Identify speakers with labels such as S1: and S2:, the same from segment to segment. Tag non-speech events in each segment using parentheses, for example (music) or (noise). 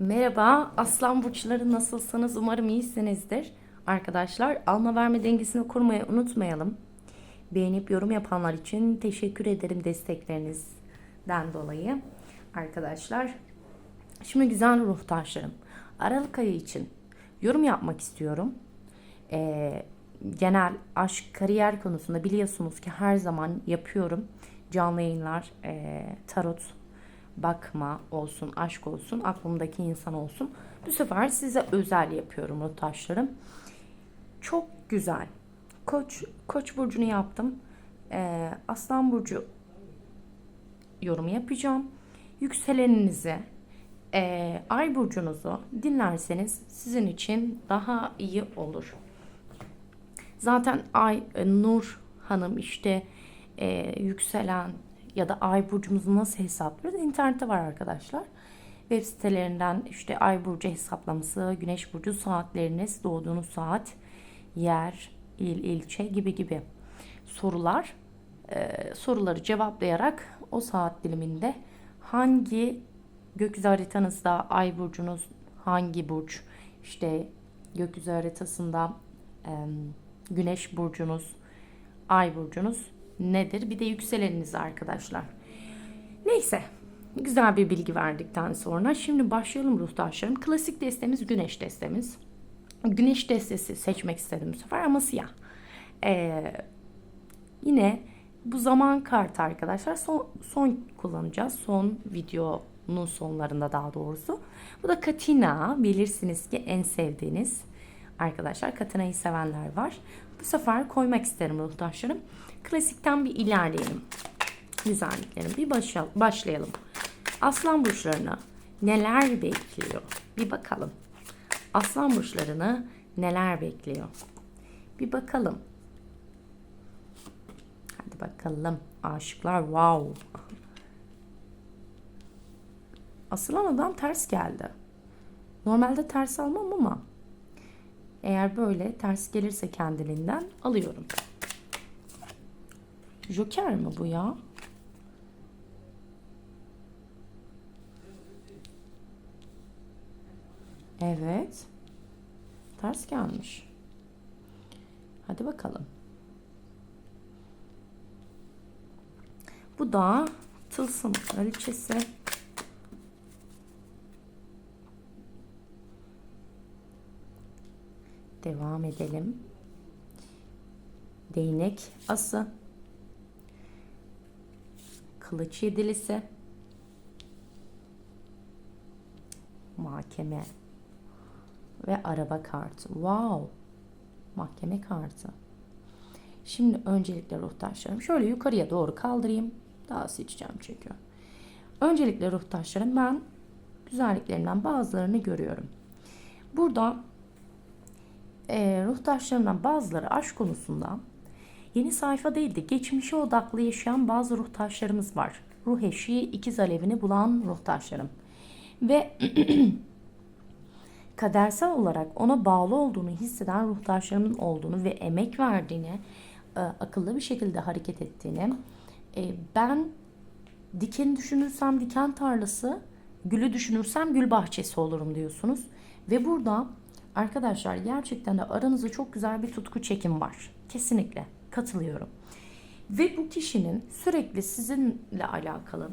S1: Merhaba aslan burçları nasılsınız umarım iyisinizdir. Arkadaşlar alma verme dengesini kurmayı unutmayalım. Beğenip yorum yapanlar için teşekkür ederim desteklerinizden dolayı. Arkadaşlar şimdi güzel ruhtaşlarım Aralık ayı için yorum yapmak istiyorum. Ee, genel aşk kariyer konusunda biliyorsunuz ki her zaman yapıyorum. Canlı yayınlar, e, tarot bakma olsun, aşk olsun, aklımdaki insan olsun. Bu sefer size özel yapıyorum o taşlarım. Çok güzel. Koç Koç burcunu yaptım. Ee, Aslan burcu yorum yapacağım. Yükseleninizi, e, ay burcunuzu dinlerseniz sizin için daha iyi olur. Zaten ay e, Nur Hanım işte e, yükselen ya da ay burcumuzu nasıl hesaplıyoruz? İnternette var arkadaşlar. Web sitelerinden işte ay burcu hesaplaması, güneş burcu saatleriniz, doğduğunuz saat, yer, il, ilçe gibi gibi sorular. Ee, soruları cevaplayarak o saat diliminde hangi gökyüzü haritanızda ay burcunuz hangi burç işte gökyüzü haritasında e, güneş burcunuz ay burcunuz nedir? Bir de yükseleniniz arkadaşlar. Neyse. Güzel bir bilgi verdikten sonra şimdi başlayalım ruhtaşlarım. Klasik destemiz güneş destemiz. Güneş destesi seçmek istedim bu sefer ama siyah. Ee, yine bu zaman kartı arkadaşlar son, son kullanacağız. Son videonun sonlarında daha doğrusu. Bu da Katina. Bilirsiniz ki en sevdiğiniz arkadaşlar. Katina'yı sevenler var. Bu sefer koymak isterim ruhtaşlarım. Klasikten bir ilerleyelim. Güzelliklerim bir başlayalım. Aslan burçlarına neler bekliyor? Bir bakalım. Aslan burçlarını neler bekliyor? Bir bakalım. Hadi bakalım. Aşıklar wow. Asılan adam ters geldi. Normalde ters almam ama eğer böyle ters gelirse kendiliğinden alıyorum. Joker mi bu ya? Evet. Ters gelmiş. Hadi bakalım. Bu da tılsım kraliçesi. Devam edelim. Değnek ası. Kılıç yedilisi. Mahkeme. Ve araba kartı. Wow. Mahkeme kartı. Şimdi öncelikle ruhtaşlarım. Şöyle yukarıya doğru kaldırayım. Daha seçeceğim çünkü. Öncelikle ruhtaşlarım ben güzelliklerinden bazılarını görüyorum. Burada e, ruhtaşlarımdan bazıları aşk konusunda yeni sayfa değil de geçmişe odaklı yaşayan bazı ruhtaşlarımız var. Ruh eşi ikiz alevini bulan ruhtaşlarım. Ve (clears throat) kadersel olarak ona bağlı olduğunu hisseden ruhtaşlarımın olduğunu ve emek verdiğini, e, akıllı bir şekilde hareket ettiğini, e, ben diken düşünürsem diken tarlası, gülü düşünürsem gül bahçesi olurum diyorsunuz. Ve burada arkadaşlar gerçekten de aranızda çok güzel bir tutku çekim var. Kesinlikle katılıyorum. Ve bu kişinin sürekli sizinle alakalı,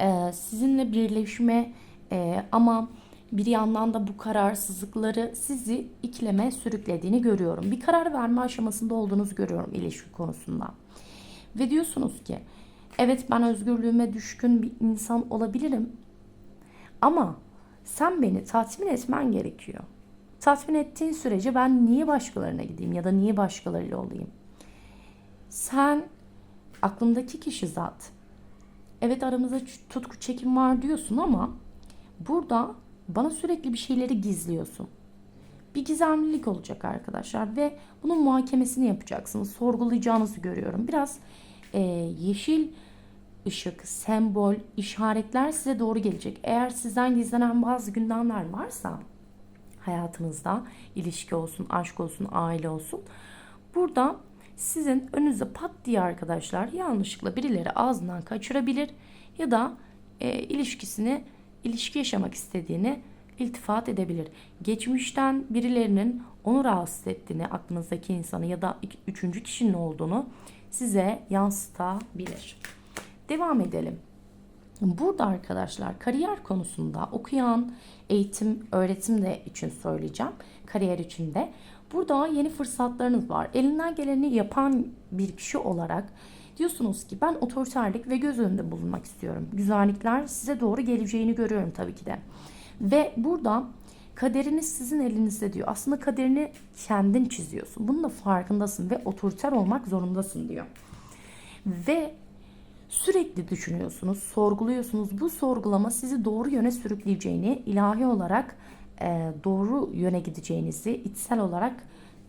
S1: e, sizinle birleşme e, ama bir yandan da bu kararsızlıkları sizi ikleme sürüklediğini görüyorum. Bir karar verme aşamasında olduğunuzu görüyorum ilişki konusunda. Ve diyorsunuz ki evet ben özgürlüğüme düşkün bir insan olabilirim ama sen beni tatmin etmen gerekiyor. Tatmin ettiğin sürece ben niye başkalarına gideyim ya da niye başkalarıyla olayım? Sen aklımdaki kişi zat. Evet aramızda tutku çekim var diyorsun ama burada bana sürekli bir şeyleri gizliyorsun. Bir gizemlilik olacak arkadaşlar ve bunun muhakemesini yapacaksınız. Sorgulayacağınızı görüyorum. Biraz e, yeşil ışık, sembol, işaretler size doğru gelecek. Eğer sizden gizlenen bazı gündemler varsa hayatınızda ilişki olsun, aşk olsun, aile olsun. Burada sizin önünüze pat diye arkadaşlar yanlışlıkla birileri ağzından kaçırabilir ya da e, ilişkisini ilişki yaşamak istediğini iltifat edebilir. Geçmişten birilerinin onu rahatsız ettiğini, aklınızdaki insanı ya da üçüncü kişinin olduğunu size yansıtabilir. Devam edelim. Burada arkadaşlar kariyer konusunda okuyan eğitim, öğretim de için söyleyeceğim. Kariyer için de. Burada yeni fırsatlarınız var. Elinden geleni yapan bir kişi olarak diyorsunuz ki ben otoriterlik ve göz önünde bulunmak istiyorum. Güzellikler size doğru geleceğini görüyorum tabii ki de. Ve burada kaderiniz sizin elinizde diyor. Aslında kaderini kendin çiziyorsun. Bunun da farkındasın ve otoriter olmak zorundasın diyor. Ve sürekli düşünüyorsunuz, sorguluyorsunuz. Bu sorgulama sizi doğru yöne sürükleyeceğini, ilahi olarak e, doğru yöne gideceğinizi, içsel olarak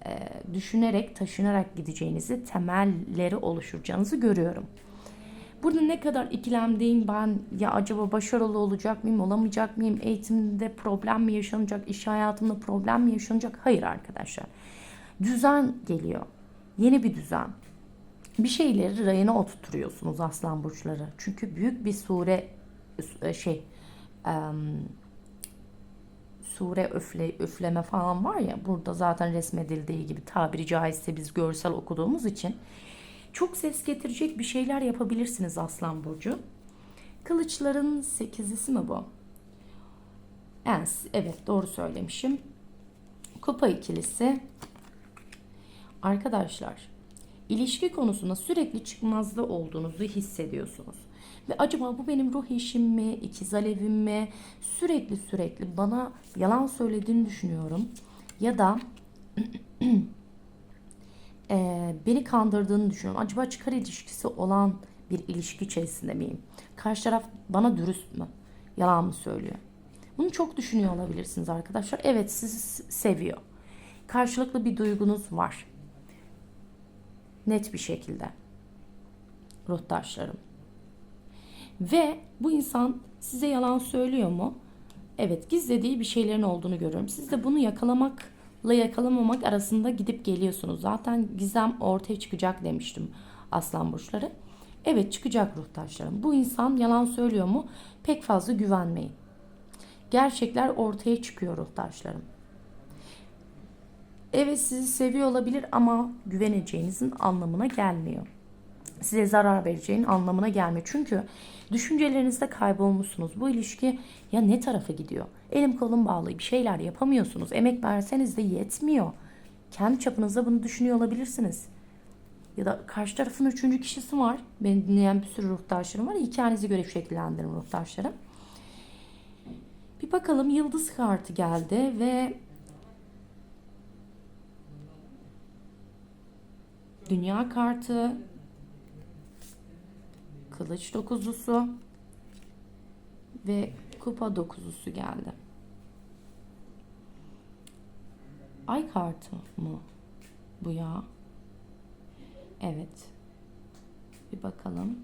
S1: e, düşünerek, taşınarak gideceğinizi, temelleri oluşturacağınızı görüyorum. Burada ne kadar ikilemdeyim ben ya acaba başarılı olacak mıyım, olamayacak mıyım, eğitimde problem mi yaşanacak, iş hayatımda problem mi yaşanacak? Hayır arkadaşlar. Düzen geliyor. Yeni bir düzen bir şeyleri rayına oturtuyorsunuz aslan burçları. Çünkü büyük bir sure e, şey em, sure öfle, üfleme falan var ya burada zaten resmedildiği gibi tabiri caizse biz görsel okuduğumuz için çok ses getirecek bir şeyler yapabilirsiniz aslan burcu. Kılıçların sekizlisi mi bu? Evet, evet doğru söylemişim. Kupa ikilisi. Arkadaşlar ilişki konusunda sürekli çıkmazda olduğunuzu hissediyorsunuz. Ve acaba bu benim ruh eşim mi, ikiz alevim mi? Sürekli sürekli bana yalan söylediğini düşünüyorum. Ya da (clears throat) eee, beni kandırdığını düşünüyorum. Acaba çıkar ilişkisi olan bir ilişki içerisinde miyim? Karşı taraf bana dürüst mü? Yalan mı söylüyor? Bunu çok düşünüyor olabilirsiniz arkadaşlar. Evet sizi seviyor. Karşılıklı bir duygunuz var. Net bir şekilde. Ruhtaşlarım. Ve bu insan size yalan söylüyor mu? Evet gizlediği bir şeylerin olduğunu görüyorum. Siz de bunu yakalamakla yakalamamak arasında gidip geliyorsunuz. Zaten gizem ortaya çıkacak demiştim aslan burçları. Evet çıkacak ruhtaşlarım. Bu insan yalan söylüyor mu? Pek fazla güvenmeyin. Gerçekler ortaya çıkıyor ruhtaşlarım. Evet sizi seviyor olabilir ama güveneceğinizin anlamına gelmiyor. Size zarar vereceğin anlamına gelmiyor. Çünkü düşüncelerinizde kaybolmuşsunuz. Bu ilişki ya ne tarafa gidiyor? Elim kolum bağlı bir şeyler yapamıyorsunuz. Emek verseniz de yetmiyor. Kendi çapınızda bunu düşünüyor olabilirsiniz. Ya da karşı tarafın üçüncü kişisi var. Beni dinleyen bir sürü ruhtaşlarım var. Hikayenize göre şekillendirin ruhtaşlarım. Bir bakalım yıldız kartı geldi ve Dünya kartı, kılıç dokuzlusu ve kupa dokuzlusu geldi. Ay kartı mı bu ya? Evet. Bir bakalım.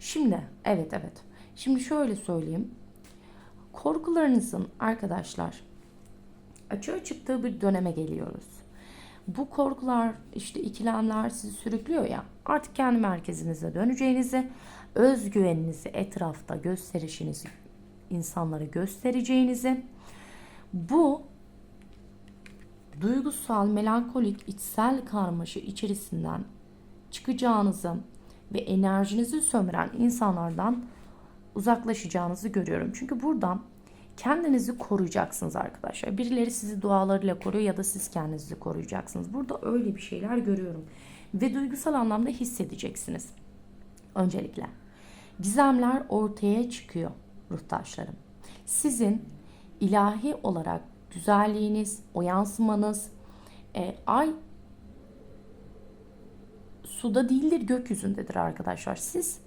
S1: Şimdi evet evet. Şimdi şöyle söyleyeyim. Korkularınızın arkadaşlar açığa çıktığı bir döneme geliyoruz. Bu korkular işte ikilemler sizi sürüklüyor ya artık kendi merkezinize döneceğinizi özgüveninizi etrafta gösterişinizi insanlara göstereceğinizi bu duygusal melankolik içsel karmaşa içerisinden çıkacağınızı ve enerjinizi sömüren insanlardan uzaklaşacağınızı görüyorum. Çünkü buradan kendinizi koruyacaksınız arkadaşlar. Birileri sizi dualarıyla koruyor ya da siz kendinizi koruyacaksınız. Burada öyle bir şeyler görüyorum. Ve duygusal anlamda hissedeceksiniz. Öncelikle. Gizemler ortaya çıkıyor ruhtaşlarım. Sizin ilahi olarak güzelliğiniz, o yansımanız, e, ay suda değildir gökyüzündedir arkadaşlar. Siz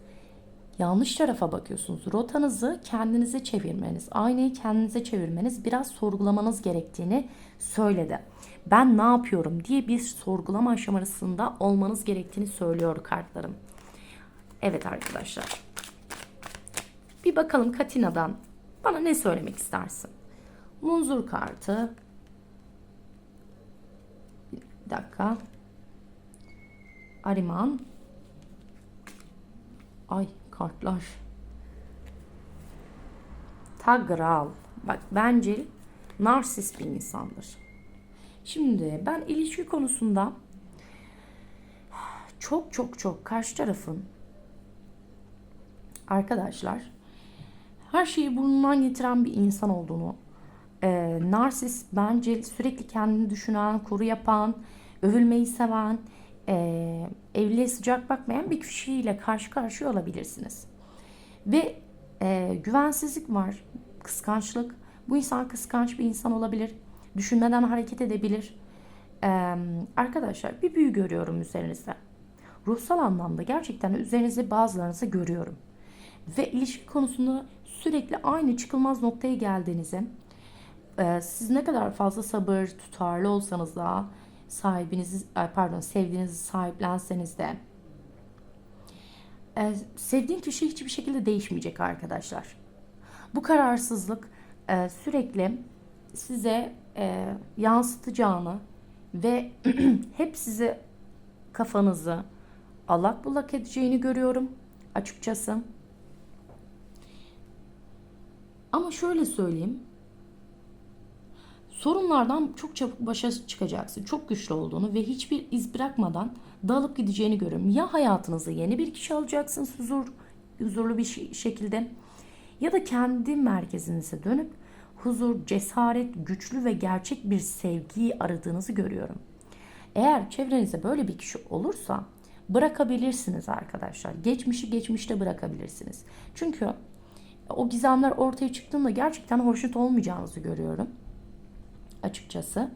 S1: yanlış tarafa bakıyorsunuz. Rotanızı kendinize çevirmeniz, aynayı kendinize çevirmeniz, biraz sorgulamanız gerektiğini söyledi. Ben ne yapıyorum diye bir sorgulama aşamasında olmanız gerektiğini söylüyor kartlarım. Evet arkadaşlar. Bir bakalım Katina'dan bana ne söylemek istersin? Munzur kartı. Bir dakika. Ariman. Ay kartlar. Tagral. Bak bencil, narsist bir insandır. Şimdi ben ilişki konusunda çok çok çok karşı tarafın arkadaşlar her şeyi burnundan getiren bir insan olduğunu, e, narsist, bencil, sürekli kendini düşünen, kuru yapan, övülmeyi seven, e, evliliğe sıcak bakmayan bir kişiyle karşı karşıya olabilirsiniz. Ve e, güvensizlik var, kıskançlık. Bu insan kıskanç bir insan olabilir. Düşünmeden hareket edebilir. E, arkadaşlar bir büyü görüyorum üzerinizde. Ruhsal anlamda gerçekten üzerinizde bazılarınızı görüyorum. Ve ilişki konusunda sürekli aynı çıkılmaz noktaya geldiğinizi, e, siz ne kadar fazla sabır, tutarlı olsanız da sahibinizi, pardon sevdiğinizi sahiplenseniz de e, sevdiğin kişi hiçbir şekilde değişmeyecek arkadaşlar. Bu kararsızlık e, sürekli size e, yansıtacağını ve (clears throat) hep size kafanızı allak bullak edeceğini görüyorum açıkçası. Ama şöyle söyleyeyim. Sorunlardan çok çabuk başa çıkacaksın. Çok güçlü olduğunu ve hiçbir iz bırakmadan dağılıp gideceğini görüyorum. Ya hayatınıza yeni bir kişi alacaksınız huzur, huzurlu bir şekilde ya da kendi merkezinize dönüp huzur, cesaret, güçlü ve gerçek bir sevgiyi aradığınızı görüyorum. Eğer çevrenizde böyle bir kişi olursa bırakabilirsiniz arkadaşlar. Geçmişi geçmişte bırakabilirsiniz. Çünkü o gizemler ortaya çıktığında gerçekten hoşnut olmayacağınızı görüyorum açıkçası.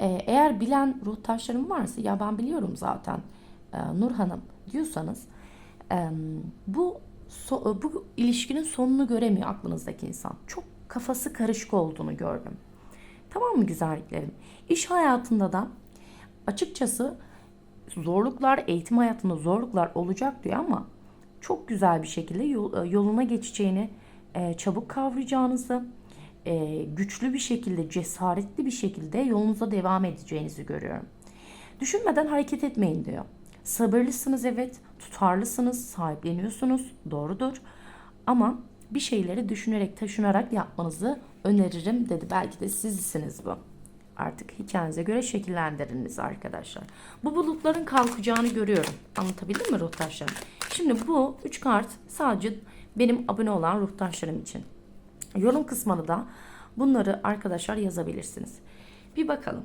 S1: Ee, eğer bilen ruh taşlarım varsa ya ben biliyorum zaten e, Nur Hanım diyorsanız e, bu so- bu ilişkinin sonunu göremiyor aklınızdaki insan. Çok kafası karışık olduğunu gördüm. Tamam mı güzelliklerim? İş hayatında da açıkçası zorluklar, eğitim hayatında zorluklar olacak diyor ama çok güzel bir şekilde e, yoluna geçeceğini, e, çabuk kavrayacağınızı, e, güçlü bir şekilde, cesaretli bir şekilde yolunuza devam edeceğinizi görüyorum. Düşünmeden hareket etmeyin diyor. Sabırlısınız evet, tutarlısınız, sahipleniyorsunuz, doğrudur. Ama bir şeyleri düşünerek, taşınarak yapmanızı öneririm dedi. Belki de sizsiniz bu. Artık hikayenize göre şekillendiriniz arkadaşlar. Bu bulutların kalkacağını görüyorum. Anlatabildim mi ruhtaşlarım? Şimdi bu üç kart sadece benim abone olan ruhtaşlarım için. Yorum kısmına da bunları arkadaşlar yazabilirsiniz. Bir bakalım.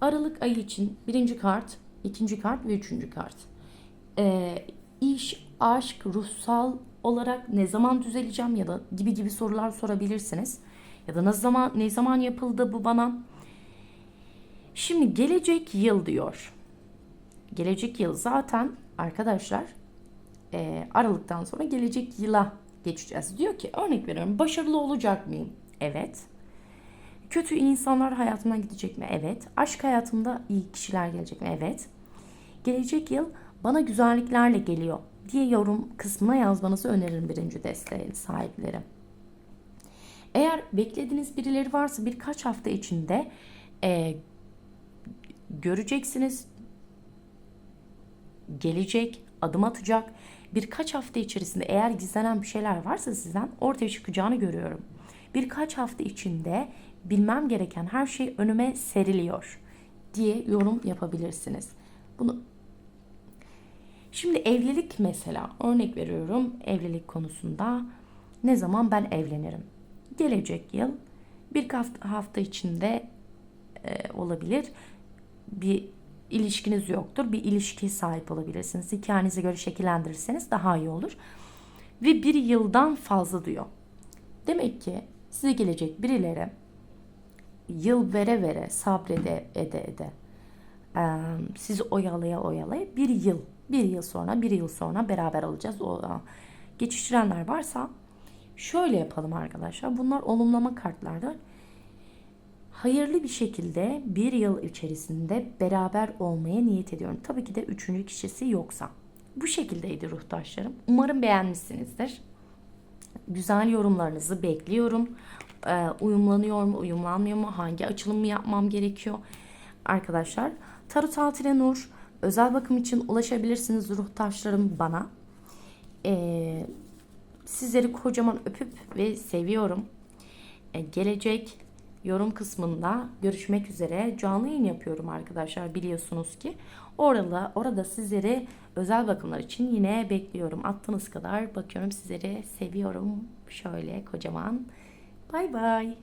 S1: Aralık ayı için birinci kart, ikinci kart ve üçüncü kart. Ee, iş, aşk, ruhsal olarak ne zaman düzeleceğim ya da gibi gibi sorular sorabilirsiniz. Ya da ne zaman ne zaman yapıldı bu bana? Şimdi gelecek yıl diyor. Gelecek yıl zaten arkadaşlar e, Aralık'tan sonra gelecek yıla geçeceğiz. Diyor ki örnek veriyorum başarılı olacak mıyım? Evet. Kötü insanlar hayatımdan gidecek mi? Evet. Aşk hayatımda iyi kişiler gelecek mi? Evet. Gelecek yıl bana güzelliklerle geliyor diye yorum kısmına yazmanızı öneririm birinci desteğin sahipleri. Eğer beklediğiniz birileri varsa birkaç hafta içinde e, göreceksiniz. Gelecek, adım atacak. Birkaç hafta içerisinde eğer gizlenen bir şeyler varsa sizden ortaya çıkacağını görüyorum. Birkaç hafta içinde bilmem gereken her şey önüme seriliyor diye yorum yapabilirsiniz. Bunu Şimdi evlilik mesela örnek veriyorum evlilik konusunda ne zaman ben evlenirim? Gelecek yıl bir hafta, hafta içinde e, olabilir. Bir ilişkiniz yoktur. Bir ilişkiye sahip olabilirsiniz. Hikayenize göre şekillendirirseniz daha iyi olur. Ve bir yıldan fazla diyor. Demek ki size gelecek birileri yıl vere vere sabrede ede ede e, sizi oyalaya oyalaya bir yıl bir yıl sonra bir yıl sonra beraber olacağız. O geçiştirenler varsa şöyle yapalım arkadaşlar. Bunlar olumlama kartlarda hayırlı bir şekilde bir yıl içerisinde beraber olmaya niyet ediyorum. Tabii ki de üçüncü kişisi yoksa. Bu şekildeydi ruhtaşlarım. Umarım beğenmişsinizdir. Güzel yorumlarınızı bekliyorum. Ee, uyumlanıyor mu, uyumlanmıyor mu? Hangi açılımı yapmam gerekiyor? Arkadaşlar, Tarot Altine Nur özel bakım için ulaşabilirsiniz ruhtaşlarım bana. Ee, Sizleri kocaman öpüp ve seviyorum. E, gelecek yorum kısmında görüşmek üzere. Canlı yayın yapıyorum arkadaşlar biliyorsunuz ki. Orada, orada sizleri özel bakımlar için yine bekliyorum. Attığınız kadar bakıyorum sizleri seviyorum. Şöyle kocaman. Bay bay.